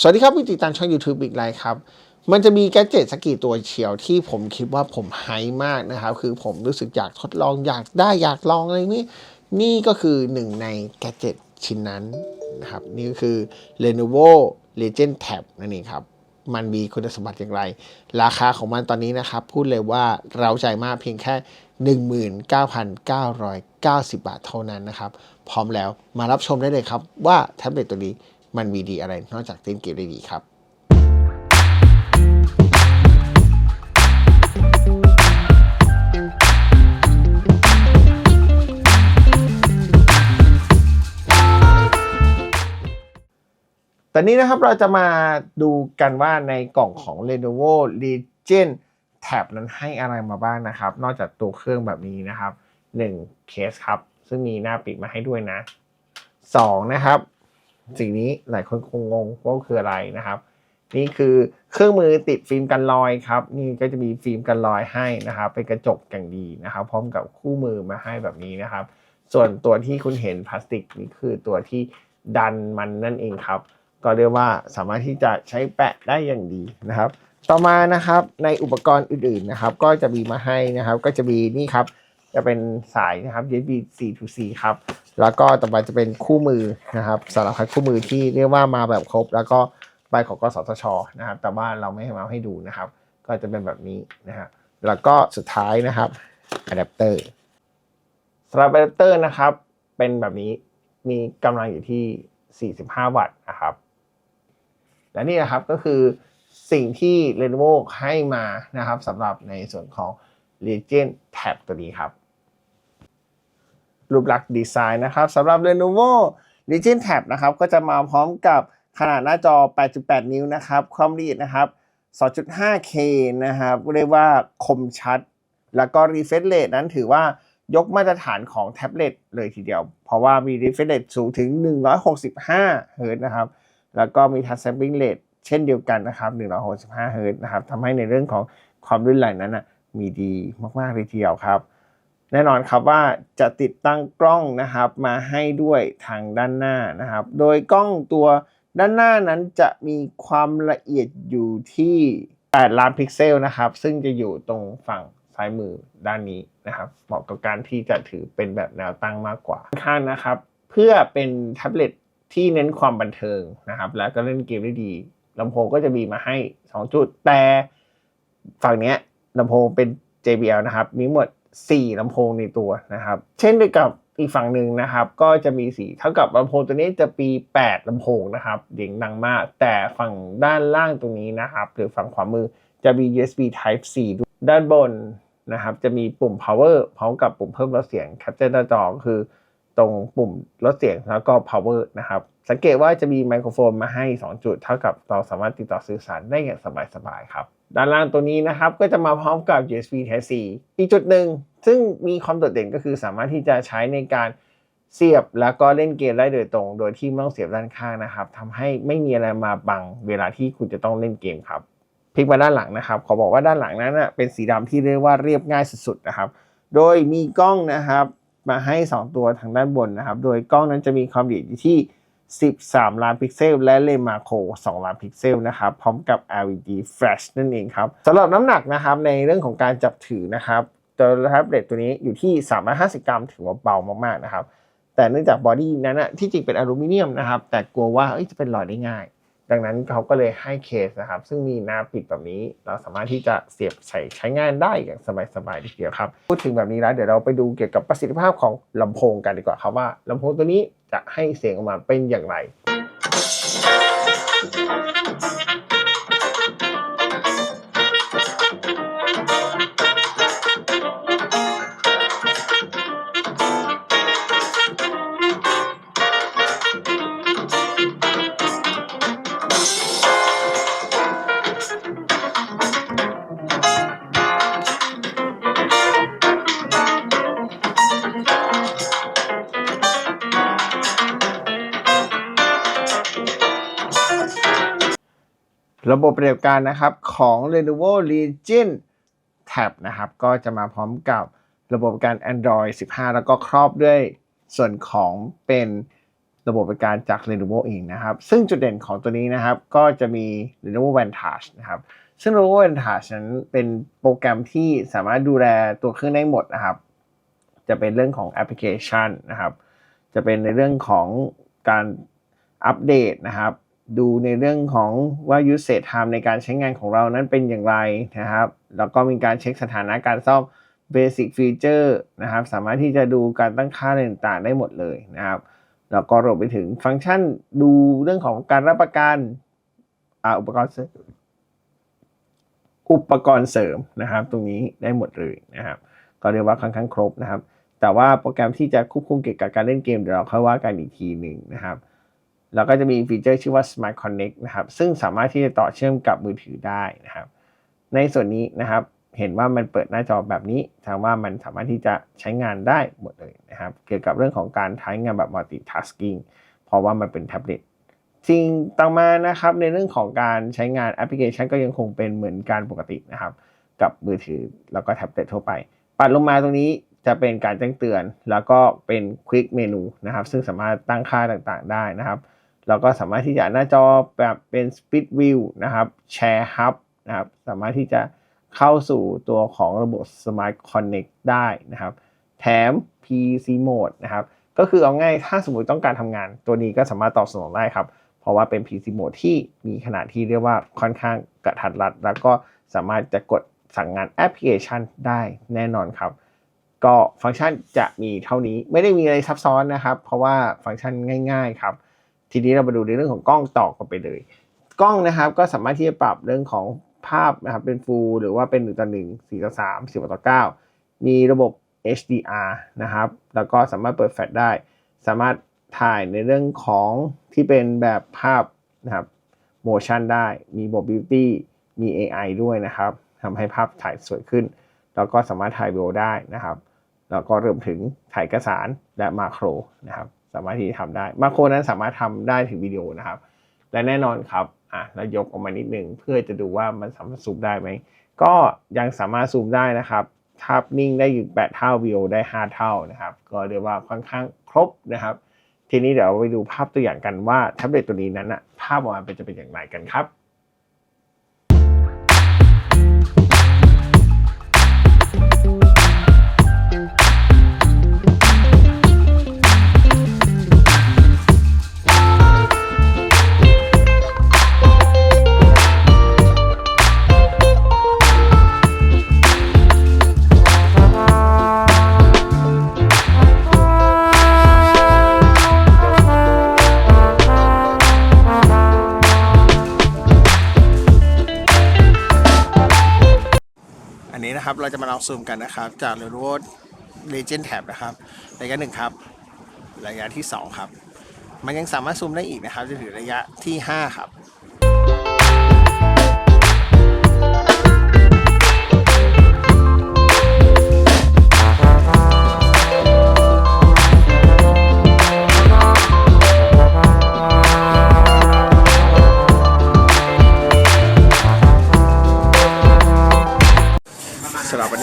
สวัสดีครับผู้ติดตามช่อง YouTube อีกไลน์ครับ มันจะมีแกดเจ็ตสักกี่ตัวเชียวที่ผมคิดว่าผมไฮมากนะครับ คือผมรู้สึกอยากทดลองอยากได้อยากลองอะไรนี้นี่ก็คือหนึ่งในแกดเจ็ตชิ้นนั้นนะครับ นี่ก็คือ Lenovo Legend Tab นั่นเองครับ มันมีคุณสมบัติอย่างไร ราคาของมันตอนนี้นะครับ พูดเลยว่าเราใจมากเพียงแค่ 19,990 บาทเท่านั้นนะครับ พร้อมแล้วมารับชมได้เลยครับว่าแท็บเล็ตตัวนี้ มันมีดีอะไรนอกจากเล่นเกมได้ดีครับตอนนี้นะครับเราจะมาดูกันว่าในกล่องของ Lenovo Legion Tab นั้นให้อะไรมาบ้างนะครับ นอกจากตัวเครื่องแบบนี้นะครับ 1 เคสครับ ซึ่งมีหน้าปิดมาให้ด้วยนะ 2 นะครับ สิ่งนี้หลายคนคงงงว่าคืออะไรนะครับ นี่คือเครื่องมือติดฟิล์มกันรอยครับ นี่ก็จะมีฟิล์มกันรอยให้นะครับ เป็นกระจกอย่างดีนะครับ พร้อมกับคู่มือมาให้แบบนี้นะครับ ส่วนตัวที่คุณเห็นพลาสติกนี่คือตัวที่ดันมันนั่นเองครับ ก็เรียกว่าสามารถที่จะใช้แปะได้อย่างดีนะครับ ต่อมานะครับในอุปกรณ์อื่นๆนะครับ ก็จะมีมาให้นะครับ ก็จะมีนี่ครับ จะเป็นสายนะครับ USB C to C ครับ แล้วก็ต่อไปจะเป็นคู่มือนะครับสารพัดคู่มือที่เรียกว่ามาแบบครบ แล้วก็ใบของกสทชนะครับ แต่ว่าเราไม่ให้มาให้ดูนะครับ ก็จะเป็นแบบนี้นะครับแล้วก็สุดท้ายนะครับอะแดปเตอร์สำหรับอะแดปเตอร์นะครับ เป็นแบบนี้มีกำลังอยู่ที่ 45 วัตต์นะครับ และนี่นะครับก็คือสิ่งที่ Lenovo ให้มานะครับสำหรับในส่วนของ Legion Tab ตัวนี้ครับ รูปลักษณ์ดีไซน์นะครับสำหรับ Lenovo Legion Tab นะครับก็จะมาพร้อมกับขนาดหน้าจอ 8.8 นิ้วนะครับ ความละเอียดนะครับ 2.5K นะครับเรียกว่าคมชัด แล้วก็ refresh rate นั้นถือว่ายกมาตรฐานของแท็บเล็ตเลยทีเดียว เพราะว่ามี refresh rate สูงถึง 165 เฮิรตนะครับ แล้วก็มี touch sampling rate เช่นเดียวกันนะครับ 165 เฮิรตนะครับทำให้ในเรื่องของความลื่นไหลนั้นนะมีดีมาก ๆ เลยทีเดียวครับ แน่นอนครับว่าจะติดตั้งกล้องนะครับมาให้ด้วยทางด้านหน้านะครับ โดยกล้องตัวด้านหน้านั้นจะมีความละเอียดอยู่ที่ 8 ล้านพิกเซลนะครับ ซึ่งจะอยู่ตรงฝั่งซ้ายมือด้านนี้นะครับ เหมาะกับการที่จะถือเป็นแบบแนวตั้งมากกว่าข้างนะครับ เพื่อเป็นแท็บเล็ตที่เน้นความบันเทิงนะครับ แล้วก็เล่นเกมได้ดีลำโพงก็จะมีมาให้ 2 จุด แต่ฝั่งนี้ลำโพงเป็น JBL นะครับ มีหมด 4ลำโพงในตัวนะครับ เช่นเดียวกับอีกฝั่งหนึ่งนะครับ ก็จะมีสีเท่ากับลำโพงตัวนี้จะปี8ลำโพงนะครับเสียงดังมาก แต่ฝั่งด้านล่างตรงนี้นะครับ หรือฝั่งขวามือจะมี USB Type C ด้วยด้านบนนะครับจะมีปุ่ม power พร้อมกับปุ่มเพิ่มลดเสียง capture หน้าจอคือตรงปุ่มลดเสียงแล้วก็ power นะครับ สังเกตว่าจะมีไมโครโฟนมาให้ 2 จุด เท่ากับเราสามารถติดต่อสื่อสารได้อย่างสบายๆครับ ด้านล่างตัวนี้นะครับ ก็จะมาพร้อมกับ USB Type C อีกจุดหนึ่ง ซึ่งมีความโดดเด่นก็คือสามารถที่จะใช้ในการเสียบแล้วก็เล่นเกมได้โดยตรง โดยที่ไม่ต้องเสียบด้านข้างนะครับทำให้ไม่มีอะไรมาบังเวลาที่คุณจะต้องเล่นเกมครับพลิกมาด้านหลังนะครับขอบอกว่าด้านหลังนั้นนะเป็นสีดำที่เรียกว่าเรียบง่ายสุดๆนะครับ โดยมีกล้องนะครับมาให้ 2 ตัวทางด้านบนนะครับ โดยกล้องนั้นจะมีความละเอียดที่ 13 ล้านพิกเซล และเลนส์มาโค2ล้านพิกเซลนะครับ พร้อมกับ LED flash นั่นเองครับสำหรับน้ำหนักนะครับในเรื่องของการจับถือนะครับตัวแท็บเล็ตตัวนี้อยู่ที่ 350 กรัม ถือว่าเบามากๆนะครับ แต่เนื่องจากบอดี้นั้นนะที่จริงเป็นอลูมิเนียมนะครับ แต่กลัวว่าจะเป็นรอยได้ง่าย ดังนั้นเขาก็เลยให้เคสนะครับ ซึ่งมีหน้าปิดแบบนี้ เราสามารถที่จะเสียบใส่ใช้งานได้อย่างสบายๆทีเดียวครับ พูดถึงแบบนี้แล้วเดี๋ยวเราไปดูเกี่ยวกับประสิทธิภาพของลำโพงกันดีกว่าครับว่าลำโพงตัวนี้จะให้เสียงออกมาเป็นอย่างไร ระบบปฏิบัติการนะครับของ Lenovo Legion Tab นะครับ ก็จะมาพร้อมกับระบบการ Android 15 แล้วก็ครอบด้วยส่วนของเป็นระบบประการจาก Lenovo เองนะครับ ซึ่งจุดเด่นของตัวนี้นะครับ ก็จะมี Lenovo Vantage นะครับ ซึ่ง Lenovo Vantage นั้นเป็นโปรแกรมที่สามารถดูแลตัวเครื่องได้หมดนะครับ จะเป็นเรื่องของแอปพลิเคชันนะครับ จะเป็นในเรื่องของการอัปเดตนะครับ ดูในเรื่องของว่า usage time ในการใช้งานของเรานั้นเป็นอย่างไรนะครับ แล้วก็มีการเช็คสถานะการซ่อม basic feature นะครับ สามารถที่จะดูการตั้งค่าต่างๆ ได้หมดเลยนะครับ แล้วก็รวมไปถึงฟังก์ชันดูเรื่องของการรับประกันอุปกรณ์เสริมอุปกรณ์เสริมนะครับ ตรงนี้ได้หมดเลยนะครับ ก็เรียกว่าค่อนข้างครบนะครับ แต่ว่าโปรแกรมที่จะควบคุมเกี่ยวกับการเล่นเกมเดี๋ยวเราค่อยว่ากันอีกทีหนึ่งนะครับ แล้วก็จะมีฟีเจอร์ชื่อว่า Smart Connect นะครับซึ่งสามารถที่จะต่อเชื่อมกับมือถือได้นะครับ ในส่วนนี้นะครับเห็นว่ามันเปิดหน้าจอแบบนี้แสดงว่ามันสามารถที่จะใช้งานได้หมดเลยนะครับ เกี่ยวกับเรื่องของการใช้งานแบบ multitasking เพราะว่ามันเป็นแท็บเล็ตสิ่งต่อมานะครับในเรื่องของการใช้งานแอปพลิเคชันก็ยังคงเป็นเหมือนการปกตินะครับ กับมือถือแล้วก็แท็บเล็ตทั่วไป ปัดลงมาตรงนี้จะเป็นการแจ้งเตือน แล้วก็เป็น Quick Menu นะครับ ซึ่งสามารถตั้งค่าต่างๆ ได้นะครับ เราก็สามารถที่จะหน้าจอแบบเป็น Split View นะครับ Share Hub นะครับ สามารถที่จะเข้าสู่ตัวของระบบ Smart Connect ได้นะครับ แถม PC Mode นะครับ ก็คือเอาง่ายถ้าสมมติต้องการทำงาน ตัวนี้ก็สามารถตอบสนองได้ครับ เพราะว่าเป็น PC Mode ที่มีขนาดที่เรียกว่าค่อนข้างกระทัดรัด แล้วก็สามารถจะกดสั่งงานแอปพลิเคชันได้แน่นอนครับ ก็ฟังก์ชันจะมีเท่านี้ไม่ได้มีอะไรซับซ้อนนะครับ เพราะว่าฟังก์ชันง่าย ๆ ครับ ทีนี้เรามาดูในเรื่องของกล้องต่อกันไปเลย กล้องนะครับก็สามารถที่จะปรับเรื่องของภาพนะครับเป็น Full หรือว่าเป็น1ต่อ1 4ต่อ3 10ต่อ9มีระบบ HDR นะครับ แล้วก็สามารถเปิดแฟลชได้ สามารถถ่ายในเรื่องของที่เป็นแบบภาพนะครับ motion ได้ มี mobility มี AI ด้วยนะครับทำให้ภาพถ่ายสวยขึ้น แล้วก็สามารถถ่ายวิดีโอได้นะครับ แล้วก็รวมถึงถ่ายเอกสารและมาโครนะครับ สามารถที่จะทำได้มาโครนั้นสามารถทำได้ถึงวิดีโอนะครับ และแน่นอนครับอะเรายกออกมานิดนึงเพื่อจะดูว่ามันสามารถซูมได้ไหมก็ยังสามารถซูมได้นะครับภาพนิ่งได้อยู่8เท่าวิดีโอได้ 5 เท่านะครับ ก็เรียกว่าค่อนข้างครบนะครับ ทีนี้เดี๋ยวไปดูภาพตัวอย่างกันว่าแท็บเล็ตตัวนี้นั้นอะภาพออกมาเป็นจะเป็นอย่างไรกันครับ เราซูมกันนะครับ จาก Lenovo Legend Tab นะครับระยะหนึ่งครับ ระยะที่ 2 ครับ มันยังสามารถซูมได้อีกนะครับจนถึงระยะที่ 5 ครับ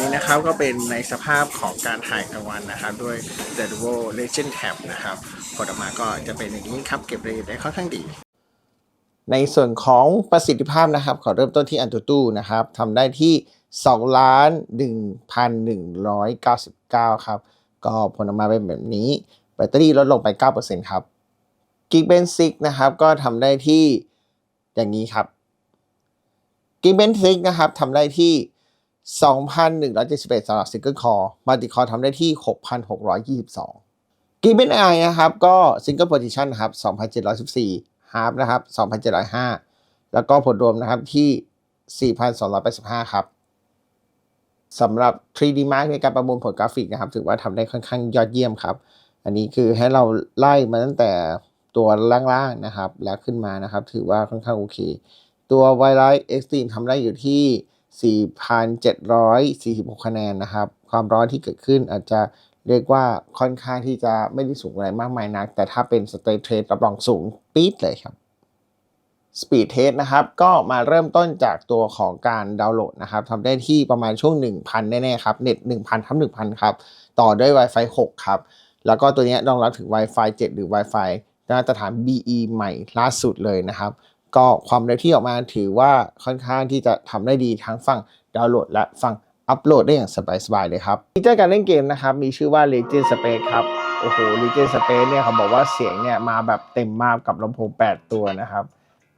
นี้นะครับก็เป็นในสภาพของการถ่ายกลางวันนะครับ ด้วย Lenovo Legend Tab นะครับผลออกมาก็จะเป็นอย่างนี้ครับ เก็บรายละเอียดได้ค่อนข้างดีในส่วนของประสิทธิภาพนะครับ ขอเริ่มต้นที่ AnTuTu นะครับทำได้ที่ 2 ล้าน 1,199 ครับ ก็ผลออกมาเป็นแบบนี้ แบตเตอรี่ลดลงไป 9%ครับ Geekbench 6 นะครับ ก็ทำได้ที่อย่างนี้ครับ Geekbench 6 นะครับทำได้ที่ 2,171สำหรับ Single Core Multi Core ทำได้ที่ 6,622 Geekbench AI นะครับก็ Single Position นะครับ2,714 Half นะครับ2,705 แล้วก็ผลรวมนะครับที่ 4,285 ครับสำหรับ 3D Mark ในการประมวลผลกราฟิกนะครับ ถือว่าทำได้ค่อนข้างยอดเยี่ยมครับ อันนี้คือให้เราไล่มาตั้งแต่ตัวล่างๆนะครับ แล้วขึ้นมานะครับ ถือว่าค่อนข้างโอเค ตัว Wildlife Extreme ทำได้อยู่ที่ 4,746 คะแนนนะครับ ความร้อนที่เกิดขึ้นอาจจะเรียกว่าค่อนข้างที่จะไม่ได้สูงอะไรมากมายนัก แต่ถ้าเป็น State Trade รับรองสูงปี๊ดเลยครับ Speed Test นะครับ ก็มาเริ่มต้นจากตัวของการดาวน์โหลดนะครับทำได้ที่ประมาณช่วง 1,000 แน่ๆครับ เน็ต 1,000ทับ1,000 ครับ ต่อด้วย Wi-Fi 6 ครับ แล้วก็ตัวนี้รองรับถึง Wi-Fi 7 หรือ Wi-Fi มาตรฐาน BE ใหม่ล่าสุดเลยนะครับ ก็ความเร็วที่ออกมาถือว่าค่อนข้างที่จะทำได้ดีทั้งฝั่งดาวน์โหลด และฝั่งอัปโหลดได้อย่างสบายๆเลยครับฟีเจอร์การเล่นเกมนะครับมีชื่อว่า Legend Space ครับโอ้โห Legend Space เนี่ยเขาบอกว่าเสียงเนี่ยมาแบบเต็มมากกับลำโพง 8 ตัวนะครับ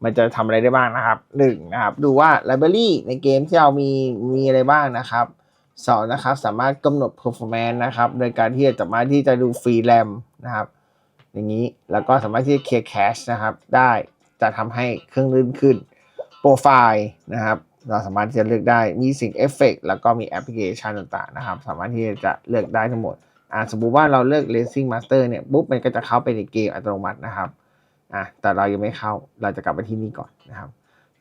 มันจะทำอะไรได้บ้างนะครับ1นะครับดูว่า Library ในเกมที่เรามีมีอะไรบ้างนะครับสองนะครับสามารถกำหนด performance นะครับโดยการที่จะสามารถที่จะดูฟรีแรมนะครับอย่างนี้แล้วก็สามารถที่จะเคลียร์แคชนะครับได้ จะทำให้เครื่องลื่นขึ้น โปรไฟล์นะครับ เราสามารถที่จะเลือกได้มีสิ่งเอฟเฟกแล้วก็มีแอปพลิเคชันต่างๆนะครับ สามารถที่จะเลือกได้ทั้งหมดอ่าสมมุติว่าเราเลือก Racing Master เนี่ยปุ๊บมันก็จะเข้าไปในเกมอัตโนมัตินะครับอะแต่เรายังไม่เข้าเราจะกลับไปที่นี่ก่อนนะครับ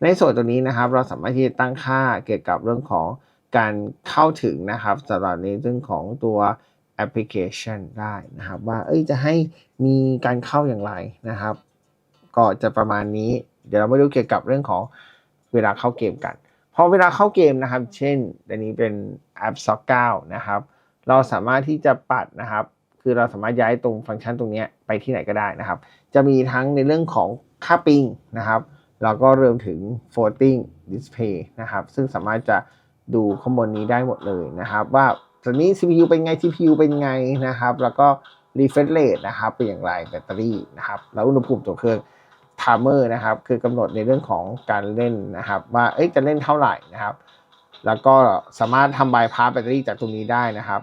ในส่วนตัวนี้นะครับ เราสามารถที่จะตั้งค่าเกี่ยวกับเรื่องของการเข้าถึงนะครับสำหรับในเรื่องของตัวแอปพลิเคชันได้นะครับ ว่าเอ้ยจะให้มีการเข้าอย่างไรนะครับ ก็จะประมาณนี้ เดี๋ยวเรามาดูเกี่ยวกับเรื่องของเวลาเข้าเกมกัน พอเวลาเข้าเกมนะครับ เช่นอันนี้เป็นแอปซ็อกเก้านะครับ เราสามารถที่จะปัดนะครับ คือเราสามารถย้ายตรงฟังก์ชันตรงนี้ไปที่ไหนก็ได้นะครับ จะมีทั้งในเรื่องของค่าปิงนะครับ แล้วก็รวมถึง floating display นะครับ ซึ่งสามารถจะดูข้างบนนี้ได้หมดเลยนะครับ ว่าตอนนี้ CPU เป็นไง GPU เป็นไงนะครับ แล้วก็ refresh rate นะครับ เป็นอย่างไรแบตเตอรี่นะครับ แล้วอุณหภูมิตัวเครื่อง timer นะครับ คือกำหนดในเรื่องของการเล่นนะครับ ว่าเอ๊ะจะเล่นเท่าไหร่นะครับ แล้วก็สามารถทำบายพาสแบตเตอรี่จากตรงนี้ได้นะครับ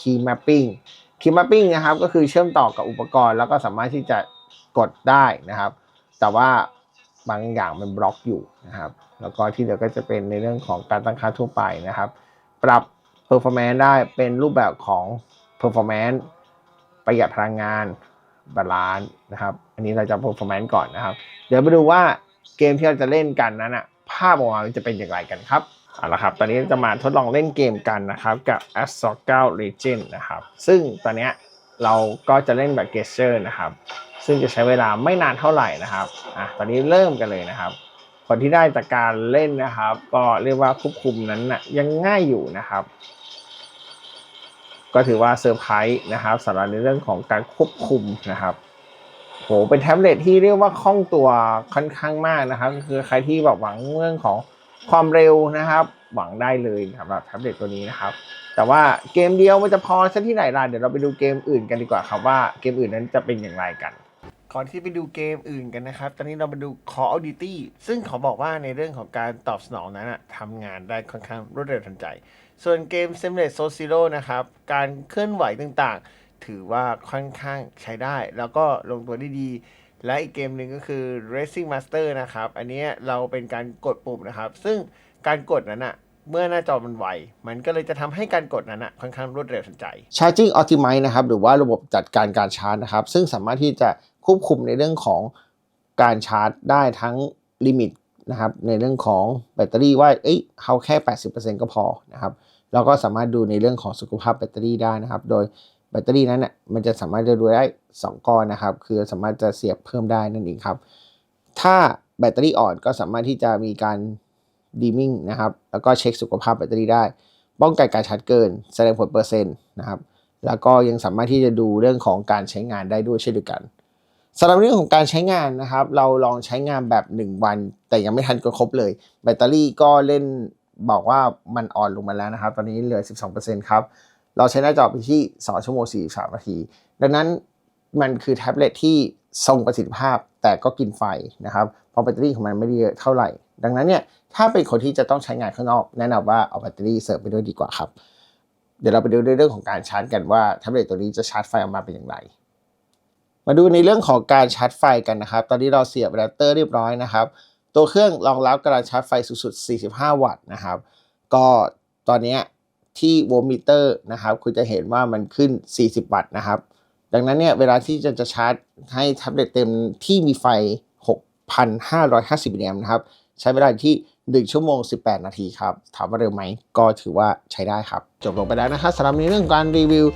key mapping key mapping นะครับก็คือเชื่อมต่อกับอุปกรณ์ แล้วก็สามารถที่จะกดได้นะครับ แต่ว่าบางอย่างมันบล็อกอยู่นะครับ แล้วก็ที่เหลือก็จะเป็นในเรื่องของการตั้งค่าทั่วไปนะครับ ปรับ performance ได้เป็นรูปแบบของ performance ประหยัดพลังงาน บาลานซ์นะครับ อันนี้เราจะ performance ก่อนนะครับ เดี๋ยวมาดูว่าเกมที่เราจะเล่นกันนั้นอะภาพออกมาจะเป็นอย่างไรกันครับเอาละครับ ตอนนี้จะมาทดลองเล่นเกมกันนะครับ กับ a s s o c 9 Legend นะครับ ซึ่งตอนนี้เราก็จะเล่นแบบเกสเชอร์นะครับ ซึ่งจะใช้เวลาไม่นานเท่าไหร่นะครับอะตอนนี้เริ่มกันเลยนะครับผลที่ได้จากการเล่นนะครับ ก็เรียกว่าควบคุมนั้นนะยังง่ายอยู่นะครับ ก็ถือว่าเซอร์ไพรส์นะครับสำหรับในเรื่องของการควบคุมนะครับโหเป็นแท็บเล็ตที่เรียกว่าคล่องตัวค่อนข้างมากนะครับก็คือใครที่แบบหวังเรื่องของความเร็วนะครับ หวังได้เลยสำหรับแท็บเล็ตตัวนี้นะครับ แต่ว่าเกมเดียวมันจะพอซะที่ไหนล่ะเดี๋ยวเราไปดูเกมอื่นกันดีกว่าครับว่าเกมอื่นนั้นจะเป็นอย่างไรกันก่อนที่ไปดูเกมอื่นกันนะครับ ตอนนี้เรามาดู Call of Duty ซึ่งเขาบอกว่าในเรื่องของการตอบสนองนั้นนะทำงานได้ค่อนข้างรวดเร็วทันใจ ส่วนเกม s i m u l a t e Soul Zero นะครับ การเคลื่อนไหวต่างๆ ถือว่าค่อนข้างใช้ได้ แล้วก็ลงตัวได้ดี และอีกเกมหนึ่งก็คือ Racing Master นะครับ อันนี้เราเป็นการกดปุ่มนะครับ ซึ่งการกดนั้นอะเมื่อหน้าจอมันไว มันก็เลยจะทำให้การกดนั้นอะค่อนข้างรวดเร็วทันใจ Charging Optimize นะครับ หรือว่าระบบจัดการการชาร์จนะครับ ซึ่งสามารถที่จะควบคุมในเรื่องของการชาร์จได้ทั้งลิมิต นะครับในเรื่องของแบตเตอรี่ว่าเอ้ยเขาแค่ 80%ก็พอนะครับเราก็สามารถดูในเรื่องของสุขภาพแบตเตอรี่ได้นะครับ โดยแบตเตอรี่นั้นน่ะมันจะสามารถจะดูได้ 2 ก้อนนะครับ คือสามารถจะเสียบเพิ่มได้นั่นเองครับ ถ้าแบตเตอรี่อ่อนก็สามารถที่จะมีการดีมิ่งนะครับ แล้วก็เช็คสุขภาพแบตเตอรี่ได้ ป้องกันการชาร์จเกิน แสดงผลเปอร์เซ็นต์นะครับ แล้วก็ยังสามารถที่จะดูเรื่องของการใช้งานได้ด้วยเช่นเดียวกัน สำหรับเรื่องของการใช้งานนะครับ เราลองใช้งานแบบ 1 วัน แต่ยังไม่ทันก็ครบเลย แบตเตอรี่ก็เล่นบอกว่ามันอ่อนลงมาแล้วนะครับ ตอนนี้เหลือ 12%ครับ เราใช้หน้าจอไปที่ 2 ชั่วโมง 43 นาที ดังนั้นมันคือแท็บเล็ตที่ทรงประสิทธิภาพแต่ก็กินไฟนะครับเพราะแบตเตอรี่ของมันไม่ได้เยอะเท่าไหร่ ดังนั้นเนี่ยถ้าเป็นคนที่จะต้องใช้งานข้างนอก แนะนำว่าเอาแบตเตอรี่เสริมไปด้วยดีกว่าครับ เดี๋ยวเราไปดูในเรื่องของการชาร์จกันว่าแท็บเล็ตตัวนี้จะชาร์จไฟออกมาเป็นอย่างไร มาดูในเรื่องของการชาร์จไฟกันนะครับ ตอนนี้เราเสียบอะแดปเตอร์เรียบร้อยนะครับ ตัวเครื่องรองรับการชาร์จไฟสูงสุด 45 วัตต์นะครับ ก็ตอนนี้ที่โวลต์มิเตอร์นะครับ คุณจะเห็นว่ามันขึ้น 40 วัตต์นะครับ ดังนั้นเนี่ยเวลาที่จะจะชาร์จให้แท็บเล็ตเต็มที่มีไฟ 6,550มิลลิแอมป์นะครับ ใช้เวลาที่ 1 ชั่วโมง 18 นาทีครับ ถามว่าเร็วไหม ก็ถือว่าใช้ได้ครับ จบลงไปแล้วนะครับสำหรับในเรื่องการรีวิว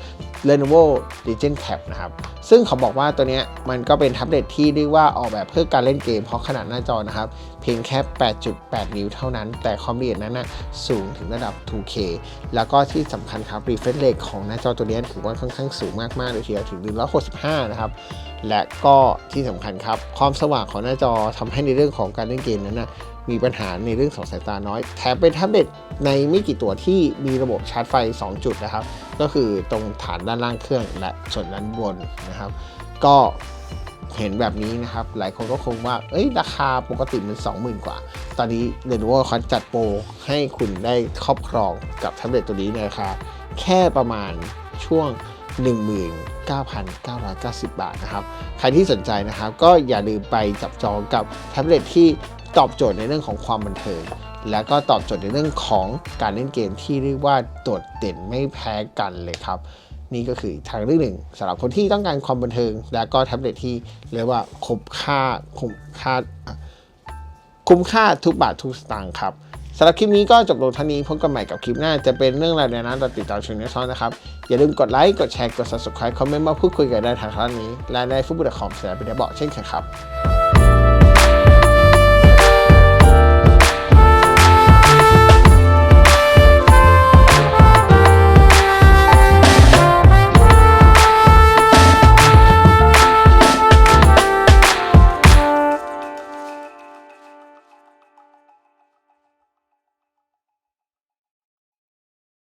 Lenovo Legion Tab นะครับ ซึ่งเขาบอกว่าตัวเนี้ยมันก็เป็นแท็บเล็ตที่เรียกว่าออกแบบเพื่อการเล่นเกม เพราะขนาดหน้าจอนะครับ เพียงแค่ 8.8 นิ้วเท่านั้น แต่ความละเอียดนั้นนะสูงถึงระดับ 2K แล้วก็ที่สำคัญครับ refresh rate ของหน้าจอตัวเนี้ยถือว่าค่อนข้างสูงมากๆเลยทีเดียวถึง 165 นะครับ และก็ที่สำคัญครับความสว่างของหน้าจอทำให้ในเรื่องของการเล่นเกมนั้นนะ มีปัญหาในเรื่องของสายตาน้อย แถมเป็นแท็บเล็ตในไม่กี่ตัวที่มีระบบชาร์จไฟ 2 จุดนะครับ ก็คือตรงฐานด้านล่างเครื่องและส่วนด้านบนนะครับ ก็เห็นแบบนี้นะครับ หลายคนก็คงว่า เอ้ย ราคาปกติมัน 20,000 กว่า ตอนนี้ Lenovo เขาจัดโปรให้คุณได้ครอบครองกับแท็บเล็ตตัวนี้ในราคาแค่ประมาณช่วง 19,990 บาทนะครับ ใครที่สนใจนะครับ ก็อย่าลืมไปจับจองกับแท็บเล็ตที่ ตอบโจทย์ในเรื่องของความบันเทิงแล้วก็ตอบโจทย์ในเรื่องของการเล่นเกมที่เรียกว่าโดดเด่นไม่แพ้กันเลยครับ นี่ก็คือทางเลือกหนึ่งสำหรับคนที่ต้องการความบันเทิง และก็แท็บเล็ตที่เรียกว่าคุ้มค่าคุ้มค่าคุ้มค่าทุกบาททุกสตางค์ครับสำหรับคลิปนี้ก็จบลงเท่านี้พบกันใหม่กับคลิปหน้าจะเป็นเรื่องราวในนั้นติดตามชมในช่องนะครับ อย่าลืมกดไลค์ กดแชร์ กด subscribe คอมเมนต์มาพูดคุยกันได้ทางด้านนี้ และในฟุตบอลคอมเสียเป็นเดบอกเช่นเคยครับ